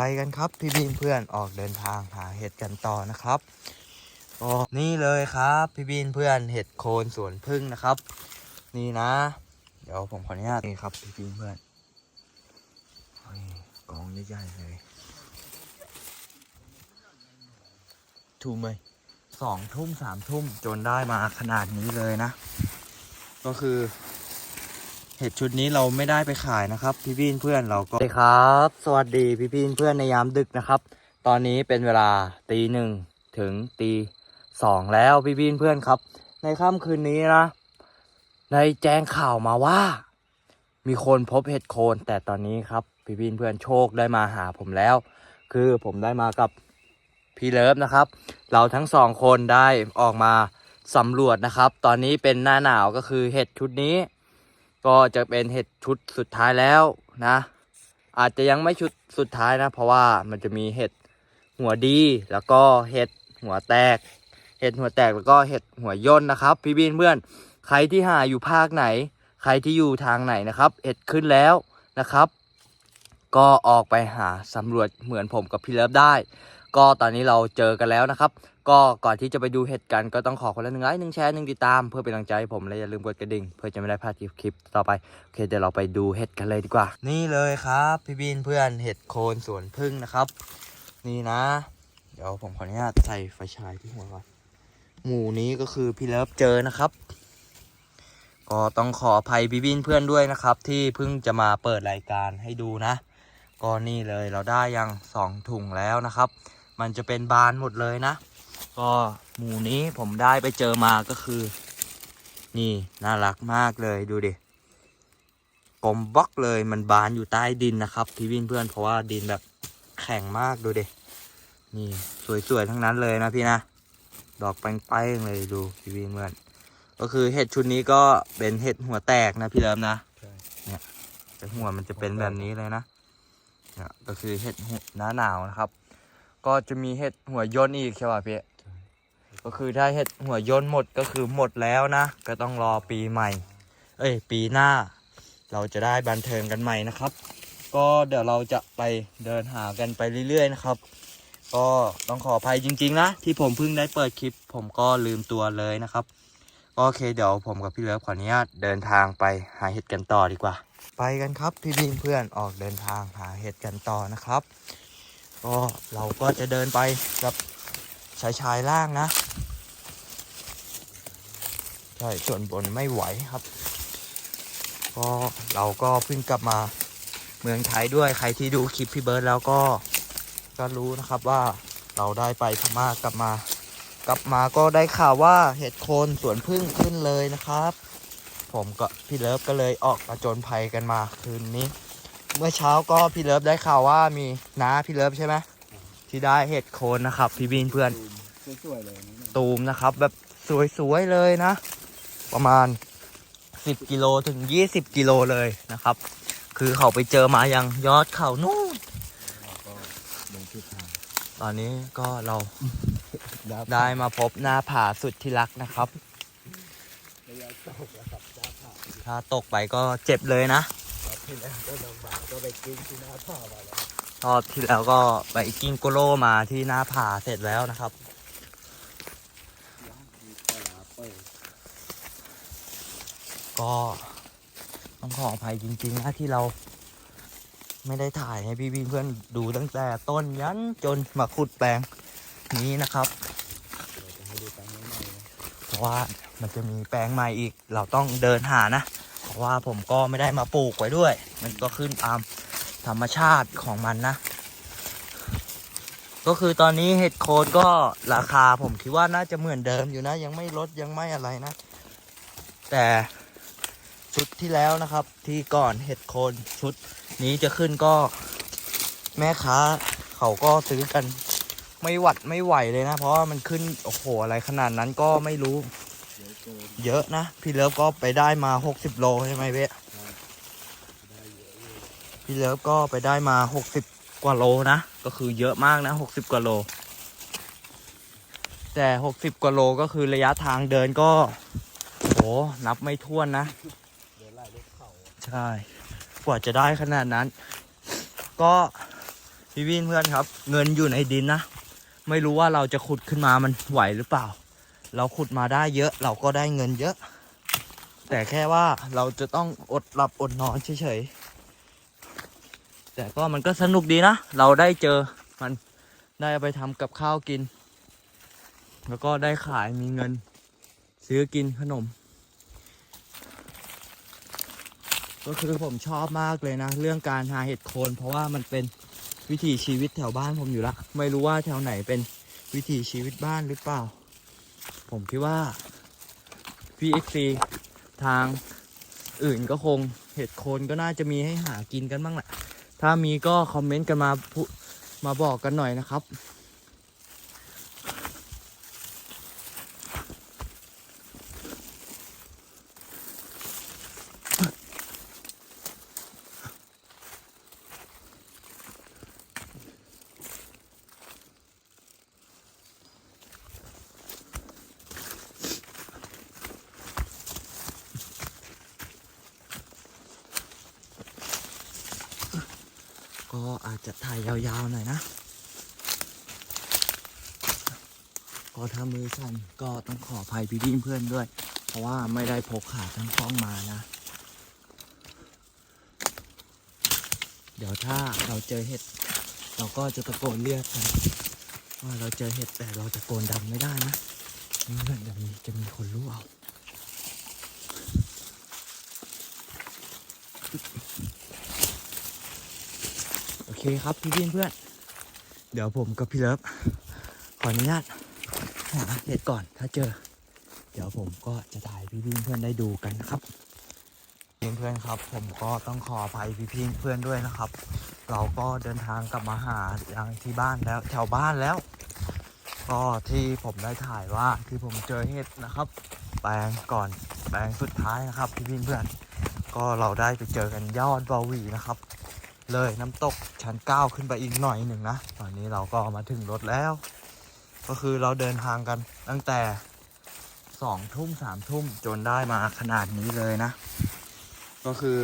ไปกันครับ พี่บีมเพื่อนออกเดินทางหาเห็ดกันต่อนะครับก็นี่เลยครับ พี่บีมเพื่อนเห็ดโคนสวนพึ่งนะครับ นี่นะ เดี๋ยวผมขออนุญาตนี่ครับ พี่บีมเพื่อนกองใหญ่ๆเลยถูกไหมสองทุ่มสามทุ่มจนได้มาขนาดนี้เลยนะ ก็คือ เห็ดชุดนี้เราไม่ได้ไปขายนะครับ พี่พี่เพื่อนเราก็สวัสดีครับ สวัสดีพี่พี่เพื่อนในยามดึกนะครับ ตอนนี้เป็นเวลาตีหนึ่งถึงตีสองแล้วพี่พี่เพื่อนครับ ในค่ำคืนนี้นะได้แจ้งข่าวมาว่า มีคนพบเห็ดโคน แต่ตอนนี้ครับพี่พี่เพื่อนโชคได้มาหาผมแล้ว คือผมได้มากับพี่เลิฟนะครับ เราทั้งสองคนได้ออกมาสำรวจนะครับ ตอนนี้เป็นหน้าหนาวก็คือเห็ดชุดนี้ ก็จะเป็นเห็ดชุดสุดท้ายแล้วนะ อาจจะยังไม่ชุดสุดท้ายนะ เพราะว่ามันจะมีเห็ดหัวดีแล้วก็เห็ดหัวแตก เห็ดหัวแตกแล้วก็เห็ดหัวย่นนะครับ พี่บินเพื่อนใครที่หาอยู่ภาคไหน ใครที่อยู่ทางไหนนะครับ เห็ดขึ้นแล้วนะครับ ก็ออกไปหาสำรวจเหมือนผมกับพี่เลิฟได้ ก็ตอนนี้เราเจอกันแล้วนะครับ ก็ก่อนที่จะไปดูเห็ดกันก็ต้องขอคนละหนึ่งไลค์หนึ่งแชร์หนึ่งติดตามเพื่อเป็นกำลังใจให้ผมและอย่าลืมกดกระดิ่ง เพื่อจะไม่ได้พลาดคลิปต่อไปโอเคเดี๋ยวเราไปดูเห็ดกันเลยดีกว่า นี่เลยครับ พี่บินเพื่อนเห็ดโคนสวนพึ่งนะครับ นี่นะ เดี๋ยวผมขออนุญาตใส่ไฟฉายที่หัวก่อนหมู่นี้ก็คือพี่เลิฟเจอนะครับ ก็ต้องขออภัยพี่บินเพื่อนด้วยนะครับ ที่เพิ่งจะมาเปิดรายการให้ดูนะก็นี่เลยเราได้ยังสองถุงแล้วนะครับ มันจะเป็นบานหมดเลยนะ ก็หมู่นี้ผมได้ไปเจอมาก็คือ นี่น่ารักมากเลยดูดิกลมบล็อกเลยมันบานอยู่ใต้ดินนะครับ พี่วินเพื่อนเพราะว่าดินแบบแข็งมากดูดินี่สวยๆทั้งนั้นเลยนะพี่นะ ดอกแป้งๆเลยดูพี่วินเพื่อนก็คือเห็ดชุดนี้ก็เป็นเห็ดหัวแตกนะพี่เลิมนะใช่เนี่ยแต่หัวมันจะเป็นแบบนี้เลยนะเนี่ยก็คือเห็ดหน้าหนาวนะครับ ก็จะมีเห็ดหัวย่นอีกใช่ป่ะพี่ก็คือถ้าเห็ดหัวย่นหมดก็คือหมดแล้วนะ ก็ต้องรอปีใหม่ เอ้ย ปีหน้า เราจะได้บันเทิงกันใหม่นะครับ ก็เดี๋ยวเราจะไปเดินหากันไปเรื่อยๆนะครับ ก็ต้องขออภัยจริง ๆ นะ ที่ผมเพิ่งได้เปิดคลิป ผมก็ลืมตัวเลยนะครับก็โอเคเดี๋ยวผมกับพี่เลิฟขออนุญาตเดินทางไปหาเห็ดกันต่อดีกว่า ไปกันครับพี่บินเพื่อนออกเดินทางหาเห็ดกันต่อนะครับ ก็เราก็จะเดินไปกับชายชายล่างนะใช่ส่วนบนไม่ไหวครับ ก็เราก็เพิ่งกลับมาเมืองไทยด้วยใครที่ดูคลิปพี่เบิร์ดแล้วก็ก็รู้นะครับว่าเราได้ไปพม่ากลับมา กลับมาก็ได้ข่าวว่าเห็ดโคนสวนพึ่งขึ้นเลยนะครับ ผมก็พี่เลิฟก็เลยออกมาจนภัยกันมาคืนนี้ เมื่อเช้าก็พี่เลิฟได้ข่าวว่ามีน้าพี่เลิฟใช่ไหมที่ได้เห็ดโคนนะครับ พี่บินเพื่อนสวยๆเลยนี่นะตูมนะครับ แบบสวยๆเลยนะ ประมาณ 10กิโลถึง 20กิโลเลยนะครับ คือเขาไปเจอมายังยอดเขานู่นเราก็ลงทิศทางตอนนี้ก็เราได้มาพบหน้าผาสุดที่รักนะครับระยะตกแล้วกับหน้าผาถ้าตกไปก็เจ็บเลยนะครับ ที่แล้วก็ลำบากก็ไปกิ้งที่หน้าผามาแล้วรอบที่แล้วก็ไปกิ้งโกโลมาที่หน้าผาเสร็จแล้วนะครับ ก็ต้องขออภัยจริงๆนะที่เราไม่ได้ถ่ายให้พี่ๆเพื่อนดูตั้งแต่ต้นยันจนมาขุดแปลงนี้นะครับเพราะว่ามันจะมีแปลงใหม่อีก เราต้องเดินหานะ ว่าผมก็ไม่ได้มาปลูกไว้ด้วย มันก็ขึ้นตามธรรมชาติของมันนะ ก็คือตอนนี้เห็ดโคนก็ราคาผมคิดว่าน่าจะเหมือนเดิมอยู่นะ ยังไม่ลดยังไม่อะไรนะ แต่ชุดที่แล้วนะครับ ที่ก่อนเห็ดโคนชุดนี้จะขึ้นก็แม่ค้าเขาก็ซื้อกันไม่หวัดไม่ไหวเลยนะ เพราะว่ามันขึ้นโอ้โหอะไรขนาดนั้นก็ไม่รู้ เยวเกินเยอะนะ พี่เลิฟก็ไปได้มา 60 โลใช่ไหมเบ๊ได้เยอะพี่เลิฟก็ไปได้มา 60 กว่าโลนะ ก็คือเยอะมากนะ 60 กว่าโล แต่ 60 กว่าโลก็คือระยะทางเดินก็โหนับไม่ถ้วนนะใช่กว่าจะได้ขนาดนั้น ก็พี่วินเพื่อนครับ เงินอยู่ในดินนะ ไม่รู้ว่าเราจะขุดขึ้นมามันไหวหรือเปล่า เราขุดมาได้เยอะเราก็ได้เงินเยอะ แต่แค่ว่าเราจะต้องอดหลับอดนอนเฉยๆแต่ก็มันก็สนุกดีนะ เราได้เจอมันได้ไปทำกับข้าวกิน แล้วก็ได้ขายมีเงิน ซื้อกินขนม ก็คือผมชอบมากเลยนะ เรื่องการหาเห็ดโคน เพราะว่ามันเป็นวิถีชีวิตแถวบ้านผมอยู่ละ ไม่รู้ว่าแถวไหนเป็นวิถีชีวิตบ้านหรือเปล่า ผมคิดว่าพี่เอ็กซีทางอื่นก็คงเห็ดโคนก็น่าจะมีให้หากินกันบ้างแหละ ถ้ามีก็คอมเมนต์กันมามาบอกกันหน่อยนะครับ ก็อาจจะถ่ายยาวๆหน่อยนะ ก็ถ้ามือสั่นก็ต้องขออภัยพี่ๆเพื่อนด้วย เพราะว่าไม่ได้พกขาทั้งกล้องมานะ เดี๋ยวถ้าเราเจอเห็ด เราก็จะตะโกนเรียกกันว่าเราเจอเห็ดแต่เราตะโกนดังไม่ได้นะไม่งั้นเดี๋ยวมีจะมีคนรู้เอา เคครับพี่พี่เพื่อน เดี๋ยวผมกับพี่เลิฟขออนุญาตหาเห็ดก่อนถ้าเจอ เดี๋ยวผมก็จะถ่ายพี่พี่เพื่อนได้ดูกันนะครับพี่เพื่อนครับ ผมก็ต้องขออภัยพี่พี่เพื่อนด้วยนะครับ เราก็เดินทางกลับมาหาอย่างที่บ้านแล้วแถวบ้านแล้ว ก็ที่ผมได้ถ่ายว่าที่ผมเจอเห็ดนะครับ แปลงก่อนแปลงสุดท้ายนะครับ พี่พี่เพื่อน ก็เราได้ไปเจอกันยอดบาวีนะครับ เลยน้ำตกชั้นเก้าขึ้นไปอีกหน่อยหนึ่งนะ ตอนนี้เราก็มาถึงรถแล้ว ก็คือเราเดินทางกันตั้งแต่สองทุ่มสามทุ่มจนได้มาขนาดนี้เลยนะ ก็คือ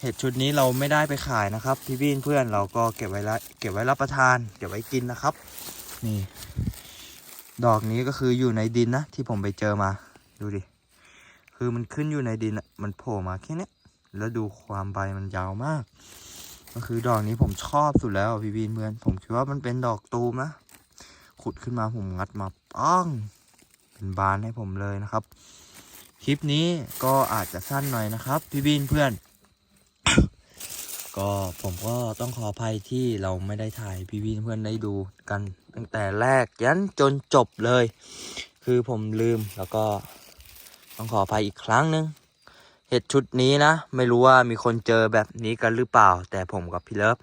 เห็ดชุดนี้เราไม่ได้ไปขายนะครับ พี่พี่เพื่อนเราก็เก็บไว้ละเก็บไว้รับประทาน เก็บไว้กินนะครับ นี่ ดอกนี้ก็คืออยู่ในดินนะ ที่ผมไปเจอมา ดูดิ คือมันขึ้นอยู่ในดินมันโผล่มาแค่นี้ แล้วดูความใบมันยาวมาก ก็คือดอกนี้ผมชอบสุดแล้วพี่บีนเพื่อน ผมคิดว่ามันเป็นดอกตูมนะ ขุดขึ้นมาผมงัดมาป้อง เป็นบานให้ผมเลยนะครับ คลิปนี้ก็อาจจะสั้นหน่อยนะครับ พี่บีนเพื่อน ก็ผมก็ต้องขออภัยที่เราไม่ได้ถ่ายพี่บีนเพื่อนได้ดูกัน ตั้งแต่แรกยันจนจบเลย คือผมลืมแล้วก็ต้องขออภัยอีกครั้งหนึง เห็ดชุดนี้นะ ไม่รู้ว่ามีคนเจอแบบนี้กันหรือเปล่า แต่ผมกับพี่เลิฟ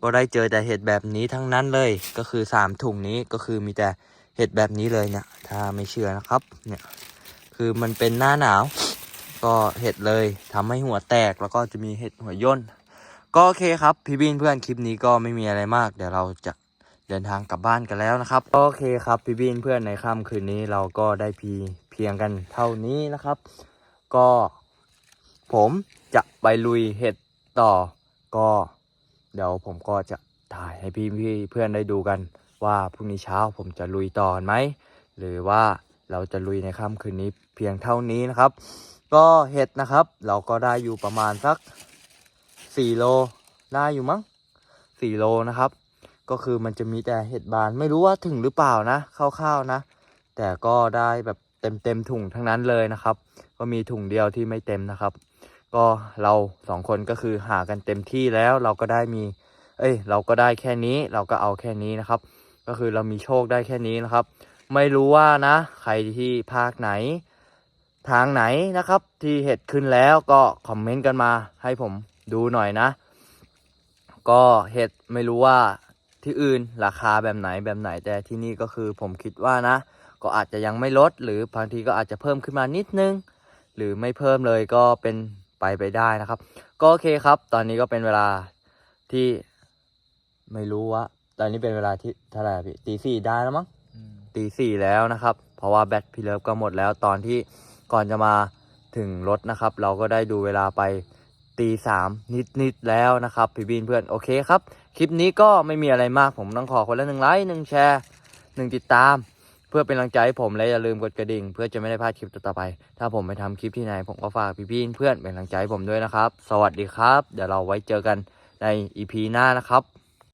ก็ได้เจอแต่เห็ดแบบนี้ทั้งนั้นเลยก็คือสามถุงนี้ก็คือมีแต่เห็ดแบบนี้เลยเนี่ย ถ้าไม่เชื่อนะครับเนี่ยคือมันเป็นหน้าหนาว ก็เห็ดเลยทำให้หัวแตกแล้วก็จะมีเห็ดหัวย่นก็โอเคครับพี่บินเพื่อนคลิปนี้ก็ไม่มีอะไรมาก เดี๋ยวเราจะเดินทางกลับบ้านกันแล้วนะครับโอเคครับพี่บินเพื่อนในค่ำคืนนี้เราก็ได้พีเพียงกันเท่านี้นะครับ ก็ ผมจะไปลุยเห็ดต่อ ก็ เดี๋ยวผมก็จะถ่ายให้พี่พี่เพื่อนได้ดูกัน ว่าพรุ่งนี้เช้าผมจะลุยต่อไหมหรือว่าเราจะลุยในค่ำคืนนี้เพียงเท่านี้นะครับ ก็เห็ดนะครับ เราก็ได้อยู่ประมาณสักสี่โลได้อยู่มั้งสี่โลนะครับ ก็คือมันจะมีแต่เห็ดบานไม่รู้ว่าถึงหรือเปล่านะคร่าวๆนะ แต่ก็ได้แบบเต็มเต็มๆถุงทั้งนั้นเลยนะครับ ก็มีถุงเดียวที่ไม่เต็มนะครับ ก็เราสองคนก็คือหากันเต็มที่แล้วเราก็ได้มี เอ้ย เราก็ได้แค่นี้เราก็เอาแค่นี้นะครับ ก็คือเรามีโชคได้แค่นี้นะครับ ไม่รู้ว่านะ ใครที่ภาคไหน ทางไหนนะครับ ที่เห็ดขึ้นแล้วก็คอมเมนต์กันมาให้ผมดูหน่อยนะ ก็เห็ดไม่รู้ว่าที่อื่นราคาแบบไหนแบบไหนแต่ที่นี่ก็คือผมคิดว่านะ ก็อาจจะยังไม่ลด หรือบางทีก็อาจจะเพิ่มขึ้นมานิดนึง หรือไม่เพิ่มเลยก็เป็น ไปไปได้นะครับ ก็โอเคครับ ตอนนี้ก็เป็นเวลาที่ไม่รู้ว่า ตอนนี้เป็นเวลาที่เท่าไหร่อะพี่ตีสี่ได้แล้วมั้งตีสี่แล้วนะครับ เพราะว่าแบตพี่เลิฟก็หมดแล้วตอนที่ก่อนจะมาถึงรถนะครับ เราก็ได้ดูเวลาไปตีสามนิดนิดๆแล้วนะครับพี่บินเพื่อนโอเคครับ คลิปนี้ก็ไม่มีอะไรมากผมต้องขอคนละหนึ่งไลค์หนึ่งแชร์หนึ่งติดตาม เพื่อเป็นกำลังใจให้ผมและอย่าลืมกดกระดิ่ง เพื่อจะไม่ได้พลาดคลิปต่อๆไป ถ้าผมไปทำคลิปที่ไหนผมก็ฝากพี่ๆเพื่อนเป็นกำลังใจให้ผมด้วยนะครับ สวัสดีครับ เดี๋ยวเราไว้เจอกันในอีพีหน้านะครับ